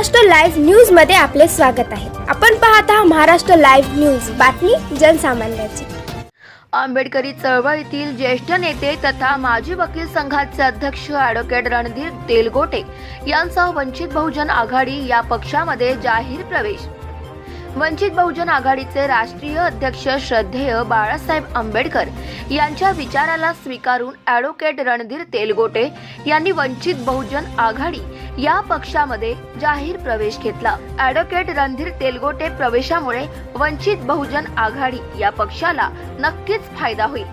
Maharashtra live न्यूजमध्ये आपले स्वागत आहे. आपण पाहत आहात महाराष्ट्र लाईव्ह न्यूज. बातमी जनसामान्याची. आंबेडकरी चळवळीतील ज्येष्ठ नेते तथा माजी वकील संघाचे अध्यक्ष ॲडव्होकेट रणधीर तेलगोटे यांचा वंचित बहुजन आघाडी या पक्षामध्ये जाहीर प्रवेश. वंचित बहुजन आघाडीचे राष्ट्रीय अध्यक्ष श्रद्धेय बाळासाहेब आंबेडकर यांच्या विचाराला स्वीकारून ॲडव्होकेट रणधीर तेलगोटे यांनी वंचित बहुजन आघाडी या पक्षामध्ये जाहीर प्रवेश घेतला. ऍडव्होकेट रणधीर तेलगोटे प्रवेशामुळे वंचित बहुजन आघाडी या पक्षाला नक्कीच फायदा होईल.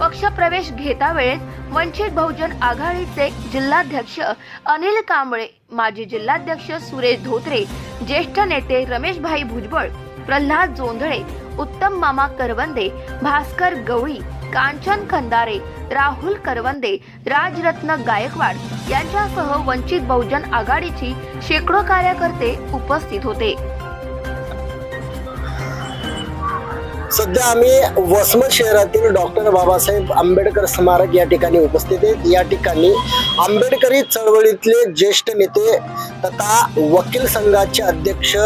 पक्षप्रवेश घेता वेळेस वंचित बहुजन आघाडीचे जिल्हाध्यक्ष अनिल कांबळे माजी जिल्हाध्यक्ष सुरेश धोत्रे ज्येष्ठ नेते रमेशभाई भुजबळ प्रल्हाद जोंधळे उत्तम मामा करवंदे भास्कर गवळी कांचन खंदारे राहुल करवंदे राजरत्न गायकवाड यांच्यासह वंचित बहुजन आघाडीची शेकडो कार्यकर्ते उपस्थित होते. सध्या आम्ही वसमत शहरातील डॉक्टर बाबासाहेब आंबेडकर स्मारक या ठिकाणी उपस्थित आहेत. या ठिकाणी आंबेडकरी चळवळीतले ज्येष्ठ नेते तथा वकील संघाचे अध्यक्ष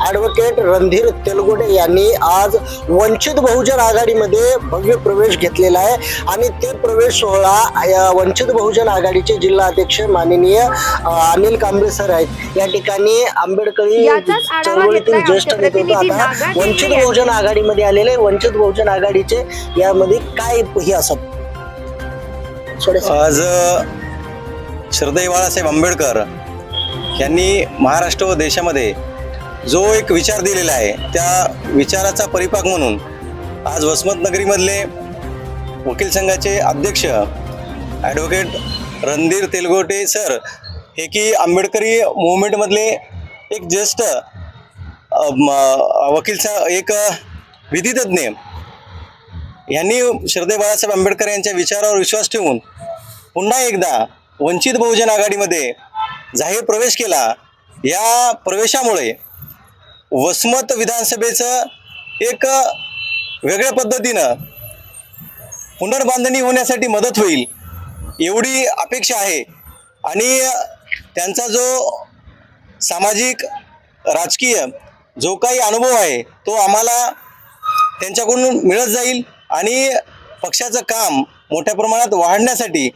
ॲडव्होकेट रणधीर तेलगोडे यांनी आज वंचित बहुजन आघाडीमध्ये भव्य प्रवेश घेतलेला आहे. आणि ते प्रवेश सोहळा या वंचित बहुजन आघाडीचे जिल्हा अध्यक्ष माननीय अनिल कांबळे सर आहेत. या ठिकाणी आंबेडकरी चळवळीतील ज्येष्ठ आमचे नेते होते प्रतिनिधी आता वंचित. बहुजन आघाडीमध्ये आलेले वंचित बहुजन आघाडीचे यामध्ये काय हे असत थोडे आज श्रद्धेय बाळासाहेब आंबेडकर यांनी महाराष्ट्र व देशामध्ये जो एक विचार दिलेला आहे त्या विचाराचा परिपाक म्हणून आज वसमतनगरीमधले वकील संघाचे अध्यक्ष ॲडव्होकेट रणधीर तेलगोटे सर हे की आंबेडकरी मुवमेंटमधले एक ज्येष्ठ म- वकील एक विधितज्ञ. यांनी श्रद्धे बाळासाहेब आंबेडकर यांच्या विचारावर विश्वास ठेवून पुन्हा एकदा वंचित बहुजन आघाडीमध्ये जाहीर प्रवेश केला. या प्रवेशामुळे वसमत विधानसभेचं एक वेगळ्या पद्धतीनं पुनर्बांधणी होण्यासाठी मदत होईल एवढी अपेक्षा आहे. आणि त्यांचा जो सामाजिक राजकीय जो काही अनुभव आहे तो आम्हाला त्यांच्याकडून मिळत जाईल आणि पक्षाचं काम मोठ्या प्रमाणात वाढण्यासाठी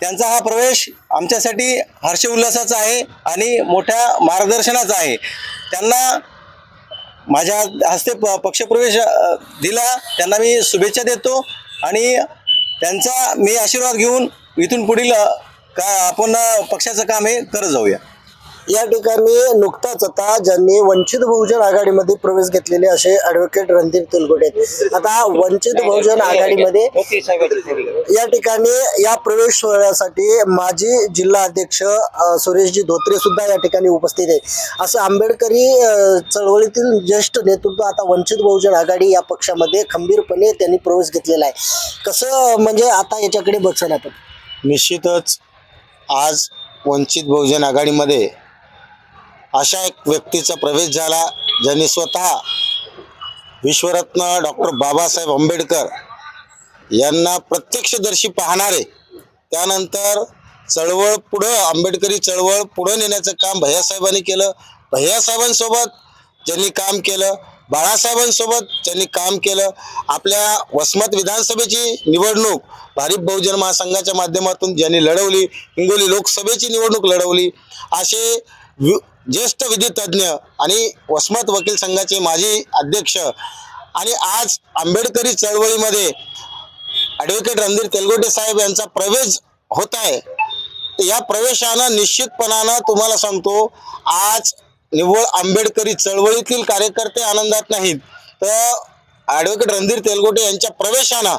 त्यांचा हा प्रवेश आमच्यासाठी हर्ष उल्हासाचा आहे आणि मोठ्या मार्गदर्शनाचा आहे. त्यांना माझ्या हस्ते प पक्षप्रवेश दिला. त्यांना मी शुभेच्छा देतो. आणि त्यांचा मी आशीर्वाद घेऊन इथून पुढील का आपण पक्षाचं काम हे करत जाऊया. या ठिकाणी नुकताच आता ज्यांनी वंचित बहुजन आघाडीमध्ये प्रवेश घेतलेले असे ॲडव्होकेट रणधीर तुलगुडे आहेत. आता वंचित बहुजन आघाडीमध्ये या ठिकाणी या प्रवेश सोहळ्यासाठी माजी जिल्हा अध्यक्ष सुरेशजी धोत्रे सुद्धा या ठिकाणी उपस्थित आहेत. असं आंबेडकरी चळवळीतील ज्येष्ठ नेतृत्व आता वंचित बहुजन आघाडी या पक्षामध्ये खंबीरपणे त्यांनी प्रवेश घेतलेला आहे. कसं म्हणजे आता याच्याकडे बघसान आपण? निश्चितच आज वंचित बहुजन आघाडीमध्ये अशा एक व्यक्तीचा प्रवेश झाला ज्यांनी स्वतः विश्वरत्न डॉक्टर बाबासाहेब आंबेडकर यांना प्रत्यक्षदर्शी पाहणारे त्यानंतर चळवळ पुढं आंबेडकरी चळवळ पुढं नेण्याचं काम भैयासाहेबांनी केलं. भैयासाहेबांसोबत ज्यांनी काम केलं बाळासाहेबांसोबत ज्यांनी काम केलं आपल्या वसमत विधानसभेची निवडणूक भारिप बहुजन महासंघाच्या माध्यमातून ज्यांनी लढवली हिंगोली लोकसभेची निवडणूक लढवली असे ज्येष्ठ विधितज्ञ आणि वसमत वकील संघाचे माजी अध्यक्ष आणि आज आंबेडकरी चळवळीमध्ये ॲडव्होकेट रणधीर तेलगोटे साहेब यांचा प्रवेश होत आहे. या प्रवेशानं निश्चितपणानं तुम्हाला सांगतो आज निव्वळ आंबेडकरी चळवळीतील कार्यकर्ते आनंदात नाहीत. तर ॲडव्होकेट रणधीर तेलगोटे यांच्या प्रवेशानं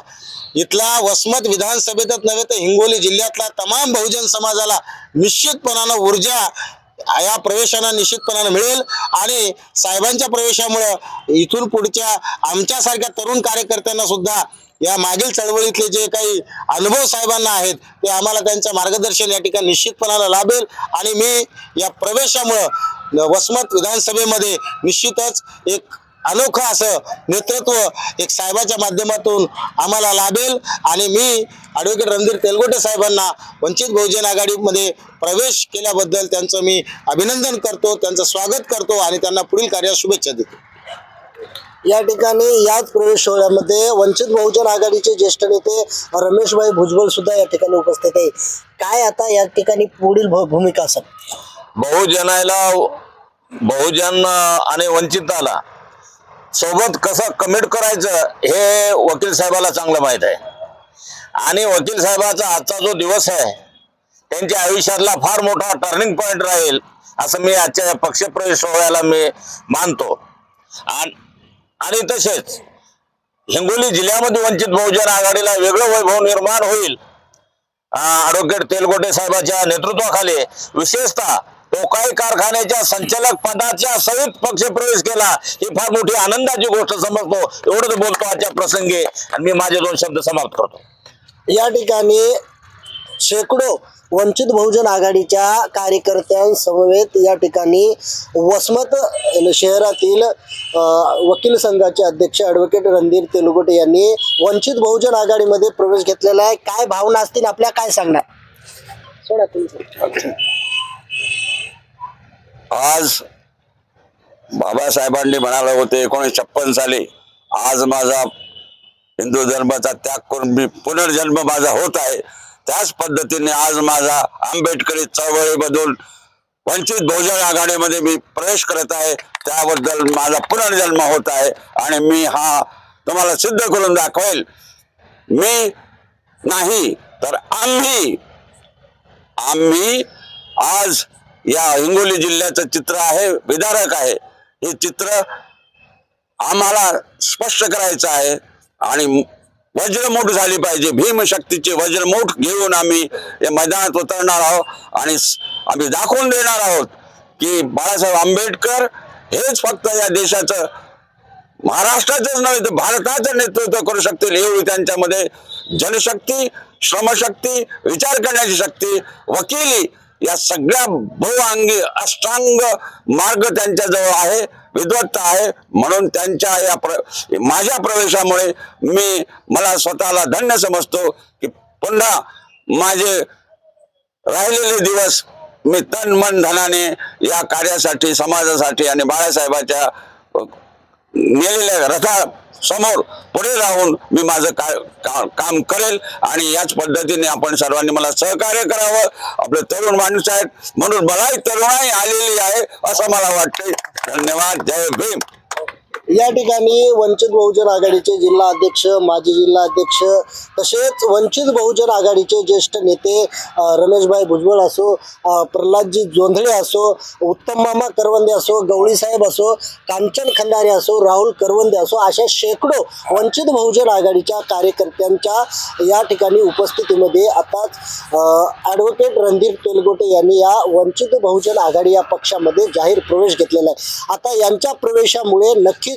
इथला वसमत विधानसभेतच नव्हे तर हिंगोली जिल्ह्यातला तमाम बहुजन समाजाला निश्चितपणानं ऊर्जा या प्रवेशांना निश्चितपणानं मिळेल. आणि साहेबांच्या प्रवेशामुळं इथून पुढच्या आमच्यासारख्या तरुण कार्यकर्त्यांना सुद्धा या मागील चळवळीतले जे काही अनुभव साहेबांना आहेत ते आम्हाला त्यांचं मार्गदर्शन या ठिकाणी निश्चितपणानं लाभेल. आणि मी या प्रवेशामुळं वसमत विधानसभेमध्ये निश्चितच एक अनोखं असं नेतृत्व एक साहेबाच्या माध्यमातून आम्हाला लाभेल. आणि मी ॲडव्होकेट रणधीर तेलगोटे साहेबांना वंचित बहुजन आघाडीमध्ये प्रवेश केल्याबद्दल त्यांचं मी अभिनंदन करतो त्यांचं स्वागत करतो आणि त्यांना पुढील कार्यात शुभेच्छा देतो. या ठिकाणी याच प्रवेश सोहळ्यामध्ये वंचित बहुजन आघाडीचे ज्येष्ठ नेते रमेशभाई भुजबळ सुद्धा या ठिकाणी उपस्थित आहे. काय आता या ठिकाणी पुढील भू- भूमिका असेल बहुजनाला बहुजन आणि वंचिताला सोबत कसं कमिट करायचं हे वकील साहेबाला चांगलं माहीत आहे. आणि वकील साहेबाचा आजचा जो दिवस आहे त्यांच्या आयुष्यातला फार मोठा टर्निंग पॉईंट राहील असं मी आजच्या पक्षप्रवेश सोहळ्याला मी मानतो. आणि तसेच हिंगोली जिल्ह्यामध्ये वंचित बहुजन आघाडीला वेगळं वैभव निर्माण होईल. ॲडव्होकेट तेलगोटे साहेबाच्या नेतृत्वाखाली विशेषतः टोकाई कारखान्याच्या संचालक पदाच्या सहित पक्ष प्रवेश केला ही फार मोठी आनंदाची गोष्ट समजतो. एवढंच बोलतो आजच्या प्रसंगी. आणि मी माझे दोन शब्द समाप्त करतो. या ठिकाणी शेकडो वंचित बहुजन आघाडीच्या कार्यकर्त्यांसमवेत या ठिकाणी वसमत शहरातील वकील संघाचे अध्यक्ष ॲडव्होकेट रणधीर तेलुगोटे यांनी वंचित बहुजन आघाडीमध्ये प्रवेश घेतलेला आहे. काय भावना असतील आपल्या काय सांगणार? सोडा तुमचं आज बाबासाहेबांनी म्हणाले होते एकोणीस छप्पन साली आज माझा हिंदू धर्माचा त्याग करून मी पुनर्जन्म माझा होत आहे. त्याच पद्धतीने आज माझा आंबेडकरी चळवळीमधून वंचित बहुजन आघाडीमध्ये मी प्रवेश करत आहे. त्याबद्दल माझा पुनर्जन्म होत आहे आणि मी हा तुम्हाला सिद्ध करून दाखवेल. मी नाही तर आम्ही आम्ही आज या हिंगोली जिल्ह्याचं चित्र आहे विदारक आहे. हे चित्र आम्हाला स्पष्ट करायचं आहे आणि वज्रमोठ झाली पाहिजे. भीमशक्तीचे वज्रमूठ घेऊन आम्ही या मैदानात उतरणार आहोत आणि आम्ही दाखवून देणार आहोत की बाळासाहेब आंबेडकर हेच फक्त या देशाचं महाराष्ट्राचंच नव्हे तर भारताचं नेतृत्व करू शकतील एवढी त्यांच्यामध्ये जनशक्ती श्रमशक्ती विचार करण्याची शक्ती वकिली या सगळ्या बहुअंगी अष्टांग मार्ग त्यांच्याजवळ आहे विद्वत्ता आहे. म्हणून त्यांच्या या प्र माझ्या प्रवेशामुळे मी मला स्वतःला धन्य समजतो की पुन्हा माझे राहिलेले दिवस मी तन मन धनाने या कार्यासाठी समाजासाठी आणि बाळासाहेबाच्या नेलेल्या रथा समोर पुढे राहून मी माझं का, का, काम करेल आणि याच पद्धतीने आपण सर्वांनी मला सहकार्य करावं. आपले तरुण माणूस आहेत. म्हणून मलाही तरुणाई आलेली आहे असं मला वाटते धन्यवाद. जय भीम. या ठिकाणी वंचित बहुजन आघाडीचे जिल्हा अध्यक्ष माजी जिल्हा अध्यक्ष तसेच वंचित बहुजन आघाडीचे ज्येष्ठ नेते रमेशभाई भुजबळ असो प्रल्हादजी जोंधळे असो उत्तममामा करवंदे असो गवळीसाहेब असो कांचन खंदारे असो राहुल करवंदे असो अशा शेकडो वंचित बहुजन आघाडीच्या कार्यकर्त्यांच्या या ठिकाणी उपस्थितीमध्ये आताच ॲडव्होकेट रणधीर तेलगोटे यांनी या वंचित बहुजन आघाडी या पक्षामध्ये जाहीर प्रवेश घेतलेला आहे. आता यांच्या प्रवेशामुळे नक्कीच